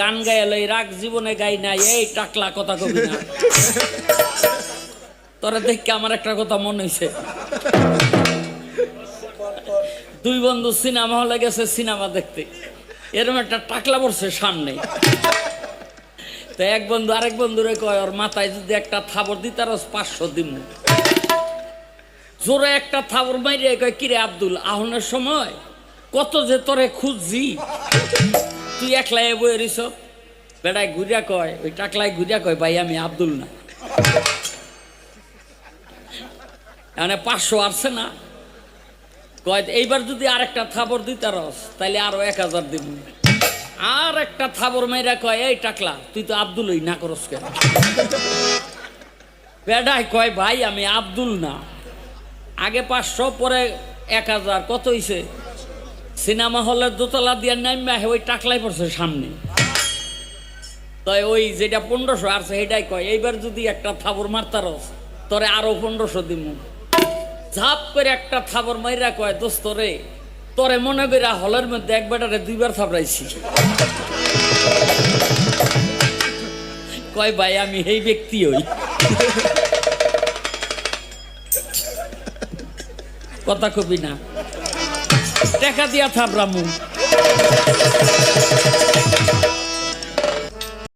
গান গাইল এই রাগ জীবনে গাই নাই, এই টাকলা কথা কবি না। তোরা দেখকে আমার একটা কথা মনে হয়েছে দুই বন্ধু সিনেমা হলে গেছে সিনেমা দেখতে। এরকম একটা টাকলা পড়ছে সামনে। তো এক বন্ধু আরেক বন্ধুরে কয়, ওর মাথায় যদি একটা থাবর দিই, তার পাঁচশো দিন জোরে একটা থাবর মাইরে কয়, কিরে আব্দুল, আহনের সময় কত যে তোরে খুঁজছি। তুই একলাই বই রিস বেড়ায় ঘুরিয়া কয়, ওই টাকলায় ঘুরিয়া কয়, ভাই, আমি আব্দুল না। মানে পাঁচশো আসছে না। কয়, এইবার যদি আর একটা থাবর দিতে রস তাহলে আরও এক হাজার দিব। আর একটা থাবর মাইরা কয়, এই টাকলা, তুই তো আব্দুলই না করস কেন? বেডাই কয়, ভাই, আমি আব্দুল না। আগে পাঁচশো, পরে এক হাজার, কত হইছে? সিনেমা হলের দোতলা দিয়ে নামবে ওই টাকলাই পড়ছে সামনে। তাই ওই যেটা পনেরোশো আছে সেটাই কয়, এইবার যদি একটা থাবর মারতারস তোরে আরও পনেরোশো দিব ঝাপ করে একটা থাবর মাইরা কয়, দোস্ত রে, তোরে মনে কইরা হলের মধ্যে এক বেটারে দুইবার থাপড়াইছি কয়, ভাই, আমি এই ব্যক্তি হই। কথা কবি না। টাকা দিয়া থাপড়ামু